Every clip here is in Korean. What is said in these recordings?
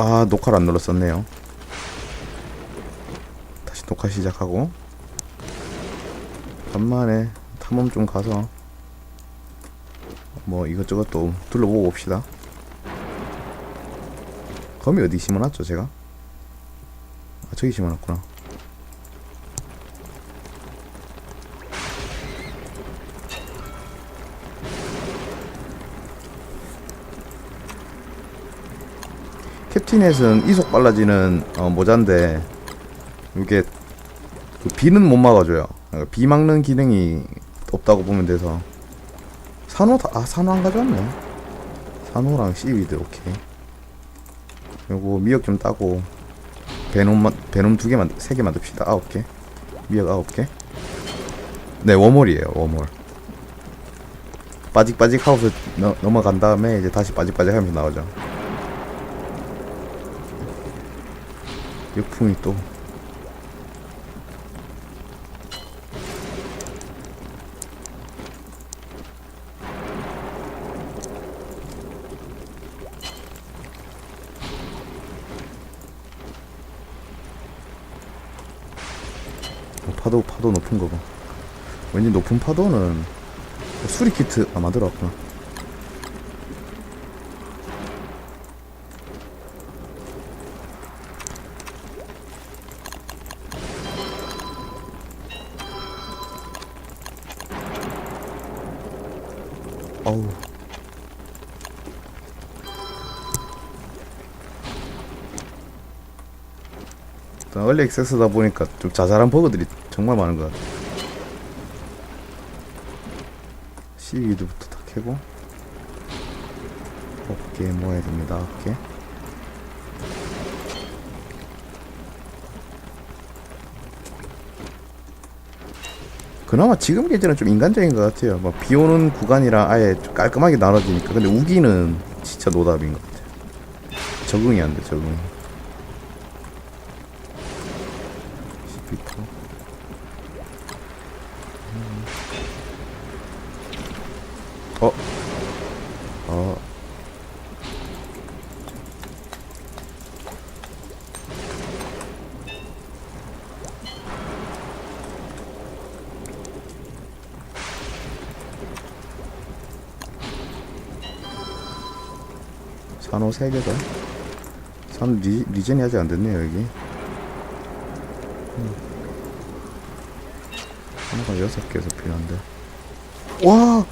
아 녹화를 안 눌렀었네요. 다시 녹화 시작하고. 간만에 탐험 좀 가서 뭐 이것저것 또 둘러보고 봅시다. 검이 어디 심어놨죠 제가? 아 저기 심어놨구나 캡틴햇은 이속 빨라지는 어, 모자인데 이게 그 비는 못 막아줘요. 그러니까 비 막는 기능이 없다고 보면 돼서 산호 다, 아 산호 안 가져왔네. 산호랑 씨위드 오케이. 요거 미역 좀 따고 베놈 베놈 두 개만 세 개 만듭시다. 아홉 개. 미역 아홉 개. 네 워몰이에요 워몰. 빠직빠직 너, 넘어간 다음에 이제 다시 빠직빠직 하면서 나오죠. 역풍이 또 어, 파도 파도 높은 거 봐. 왠지 높은 파도는 수리 키트 아 만들어왔구나. 어우. 일단 얼리 액세스다 보니까 좀 자잘한 버그들이 정말 많은 것 같아. 시위드부터 다 캐고. 어깨 모아야 됩니다. 어깨. 그나마 지금 계절은 좀 인간적인 것 같아요. 뭐비 오는 구간이랑 아예 좀 깔끔하게 나눠지니까. 근데 우기는 진짜 노답인 것 같아요. 적응이 안 돼, 적응이. 12%. 어. 산호 3개다. 산 리, 리젠이 아직 안 됐네요, 여기. 음. 하나가 6개에서 필요한데. 와!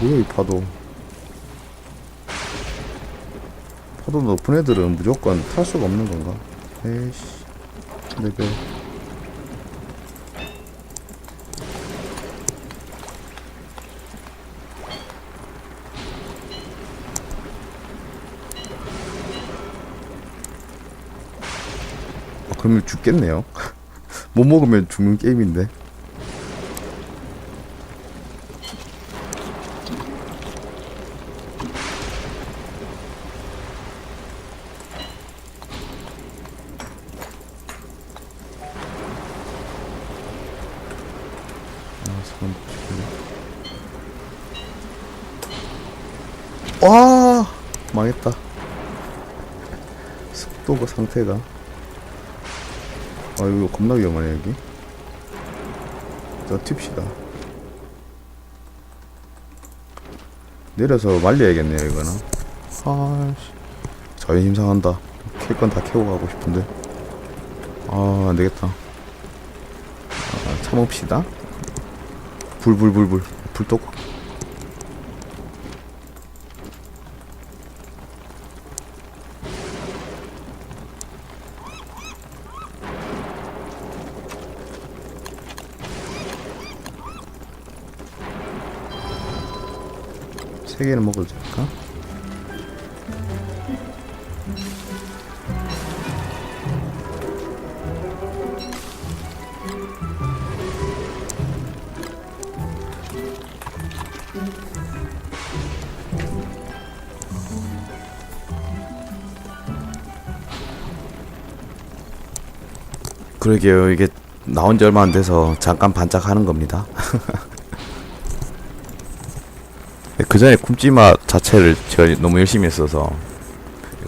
뭐야, 이 파도. 파도 높은 애들은 무조건 탈 수가 없는 건가? 에이씨. 레벨. 아, 그러면 죽겠네요. 못 먹으면 죽는 게임인데. 아. 와! 망했다. 습도가 상태가. 아 이거 겁나 위험하네 여기. 저 튑시다. 내려서 말려야겠네요 이거는. 아씨. 자존심 상한다. 캘 건 다 캐고 가고 싶은데. 아 안되겠다. 아, 참읍시다. 불불불불. 불떴 세 개는 먹어도 될까? 그러게요. 이게 나온 지 얼마 안 돼서 잠깐 반짝하는 겁니다. 그 전에 쿰찌마 자체를 제가 너무 열심히 했어서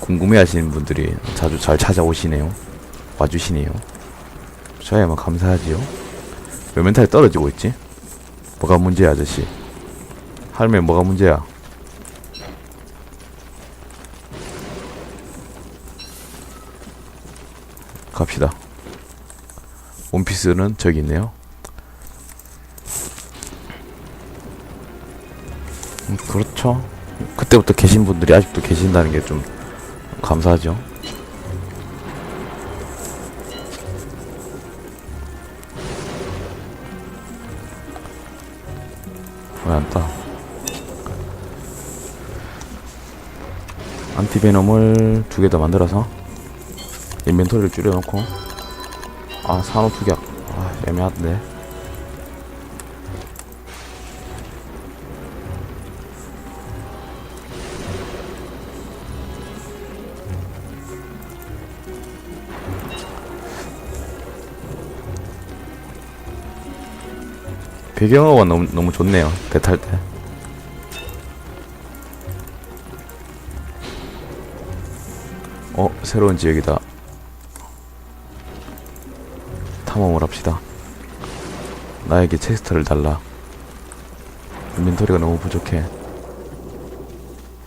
궁금해하시는 분들이 자주 잘 찾아오시네요. 와주시네요. 저야만 감사하지요. 왜 멘탈이 떨어지고 있지? 뭐가 문제야 아저씨? 할매 뭐가 문제야? 갑시다. 원피스는 저기 있네요. 음, 그렇죠. 그때부터 계신 분들이 아직도 계신다는 게 좀 감사하죠. 왜안 따? 안티베놈을 두 개 더 만들어서 인벤토리를 줄여놓고 아 산호 투격 아 애매한데 배경어가 너무 너무 좋네요 배 탈 때 어, 새로운 지역이다. 탐험을 합시다. 나에게 체스터를 달라. 인벤토리가 너무 부족해.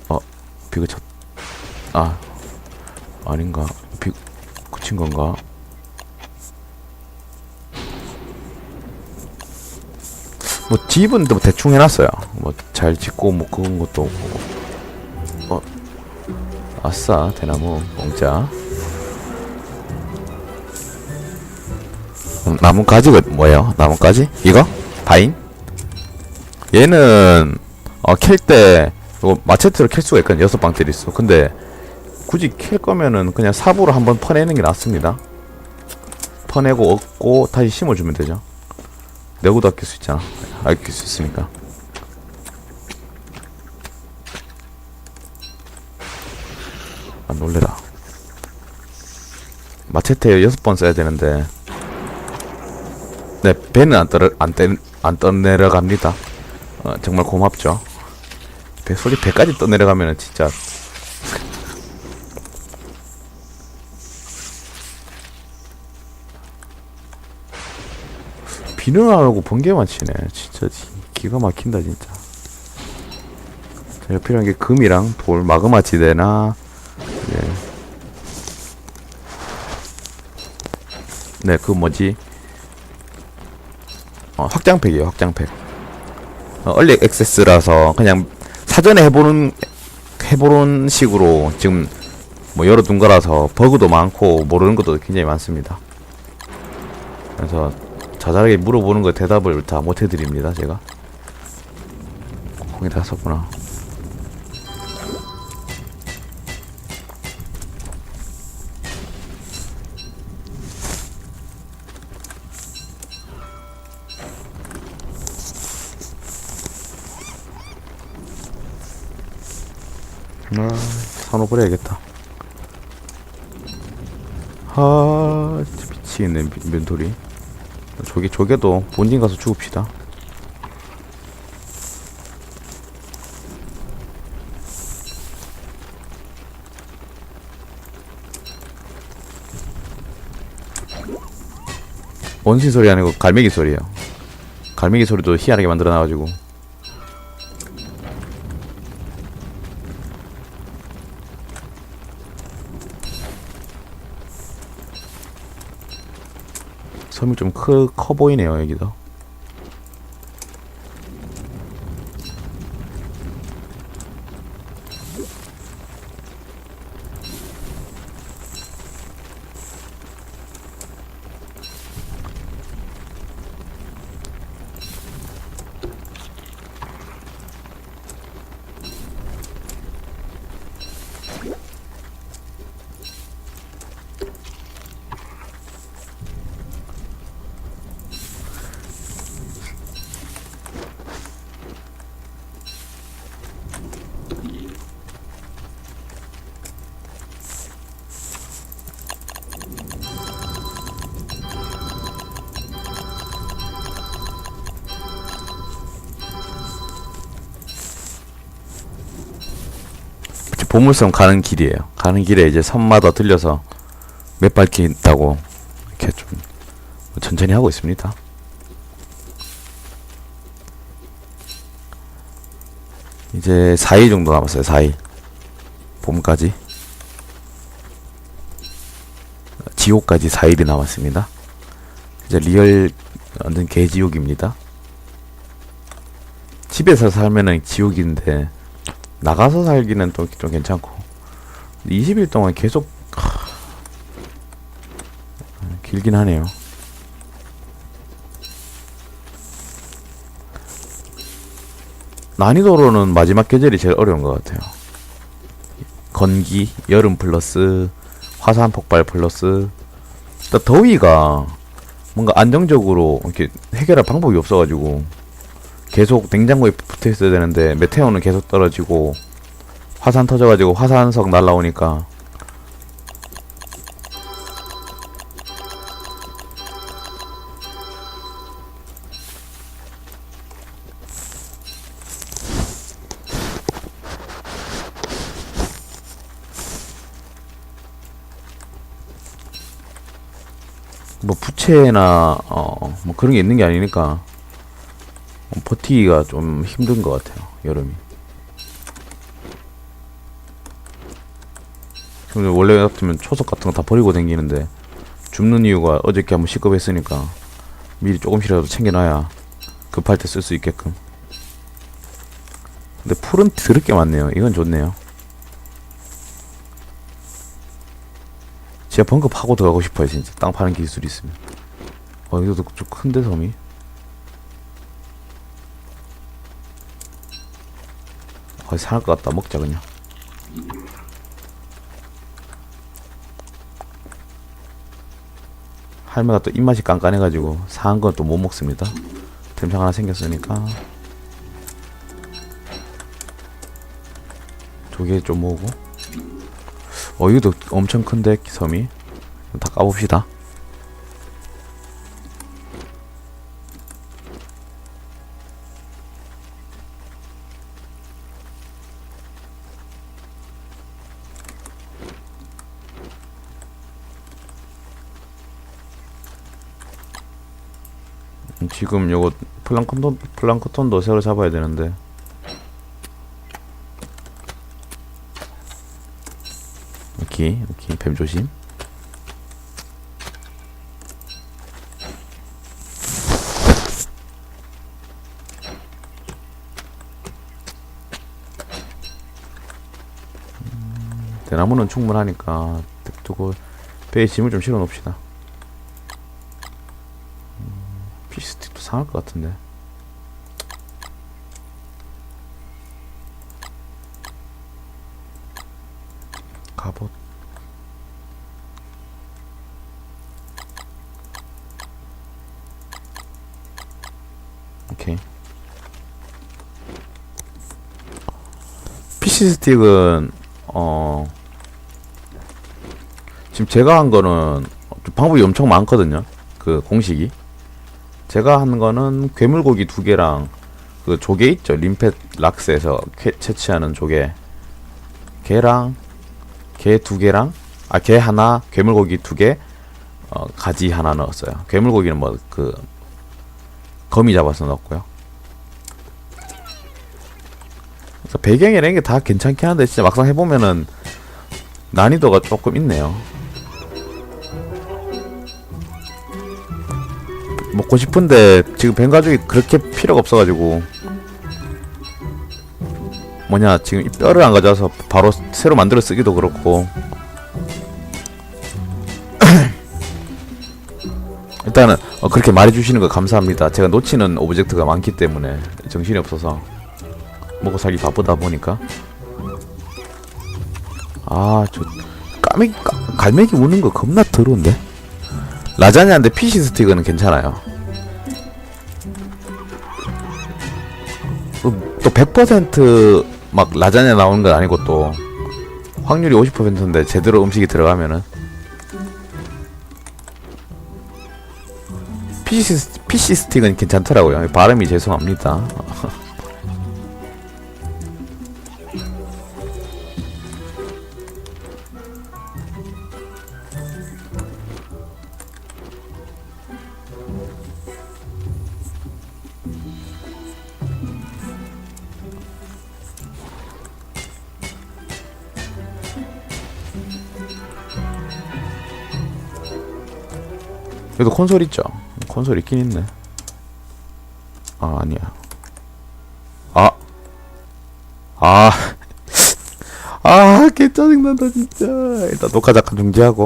어, 비그 쳤, 아, 아닌가. 비, 그친 건가? 집은 또 대충 해놨어요. 뭐, 잘 짓고, 뭐, 그런 것도 없고. 어, 아싸 대나무 공짜 음, 나뭇가지가 뭐예요? 나뭇가지? 이거? 바인? 얘는 어, 캘때 마체트로 캘 수가 있거든 여섯 방들이 있어 근데 굳이 캘 거면은 그냥 삽으로 한번 퍼내는 게 낫습니다 퍼내고 얻고 다시 심어주면 되죠 내구도 아낄 수 있잖아. 아낄 수 있으니까. 아 놀래라. 마체테 여섯 번 써야 되는데. 네 배는 안 떨어 안, 떼, 안 떠내려갑니다. 어, 정말 고맙죠. 배 소리 배까지 떠내려가면은 진짜 비는 안 오고 번개만 치네 진짜 기가 막힌다 진짜 제가 필요한 게 금이랑 돌 마그마 지대나 네. 네, 그 뭐지? 어, 확장팩이에요, 확장팩. 어, 얼리 액세스라서 그냥 사전에 해보는 해보는 식으로 지금 뭐 열어둔 거라서 버그도 많고 모르는 것도 굉장히 많습니다. 그래서 자잘하게 물어보는 거 대답을 다 못 해드립니다, 제가. 거기 다 썼구나. 아, 산호 버려야겠다. 아, 미치겠네, 인- 인벤토리. 저기, 저게도 본진 가서 죽읍시다. 원신 소리 아니고 갈매기 소리예요. 갈매기 소리도 희한하게 만들어 놔가지고. 섬이 좀 크, 커 보이네요, 여기도. 보물섬 가는 길이에요. 가는 길에 이제 섬마다 들려서 몇 바퀴 있다고 이렇게 좀 천천히 하고 있습니다. 이제 4일 정도 남았어요. 4일. 봄까지. 지옥까지 4일이 남았습니다. 이제 리얼 완전 개지옥입니다. 집에서 살면은 지옥인데 나가서 살기는 또 좀 괜찮고 20일 동안 계속 하... 길긴 하네요. 난이도로는 마지막 계절이 제일 어려운 것 같아요. 건기, 여름 플러스 화산 폭발 플러스 더위가 뭔가 안정적으로 이렇게 해결할 방법이 없어가지고 계속 냉장고에 붙어 있어야 되는데 메테오는 계속 떨어지고 화산 터져가지고 화산석 날라오니까. 뭐 부채나 어 뭐 그런 게 있는 게 아니니까. 어, 버티기가 좀 힘든 것 같아요 여름이. 근데 원래 같으면 초석 같은 거 다 버리고 다니는데 줍는 이유가 어저께 한번 시급했으니까 미리 조금씩이라도 챙겨놔야 급할 때 쓸 수 있게끔. 근데 풀은 드럽게 많네요. 이건 좋네요. 진짜 벙커 파고 들어가고 싶어요 진짜 땅 파는 기술이 있으면. 어 이것도 좀 큰데 섬이. 거의 살것 같다 먹자 그냥. 할매가 또 입맛이 깐깐해가지고 사한 건 또 못 먹습니다. 템창 하나 생겼으니까 조개 좀 모으고 어 이것도 엄청 큰데 섬이 다 까봅시다. 음, 지금 요거 플랑크톤 플랑크톤도 새로 잡아야 되는데. 오케이 오케이. 뱀 조심. 음, 대나무는 충분하니까 두고 배에 짐을 좀 실어 놓읍시다 피스틱도 상할 것 같은데. 갑옷. 오케이. PC 스틱은 어 지금 제가 한 거는 좀 방법이 엄청 많거든요. 그 공식이. 제가 한 거는 괴물고기 두 개랑 그 조개 있죠? 림펫 락스에서 캐, 채취하는 조개. 개랑 개 두 개랑 아 개 하나 괴물고기 두개 어, 가지 하나 넣었어요. 괴물고기는 뭐 그 거미 잡아서 넣었고요. 그래서 배경이라는 게 다 괜찮긴 한데 진짜 막상 해보면은 난이도가 조금 있네요 먹고 싶은데 지금 뱀 가죽이 그렇게 필요가 없어가지고. 뭐냐 지금 이 뼈를 안 가져와서 바로 새로 만들어 쓰기도 그렇고. 일단은 어, 그렇게 말해주시는 거 감사합니다. 제가 놓치는 오브젝트가 많기 때문에 정신이 없어서 먹고 살기 바쁘다 보니까. 아저 까메기 까, 갈매기 우는 거 겁나 더러운데 라자냐인데 피시 스틱은 괜찮아요. 또 100%막 라자냐 나오는 건 아니고 또 확률이 50%인데 제대로 음식이 들어가면은 피시, 스- 피시 스틱은 괜찮더라고요. 발음이 죄송합니다. 여기도 콘솔 있죠? 콘솔 있긴 있네. 아, 아니야. 아. 아. 아, 개 짜증난다, 진짜. 일단 녹화 잠깐 중지하고.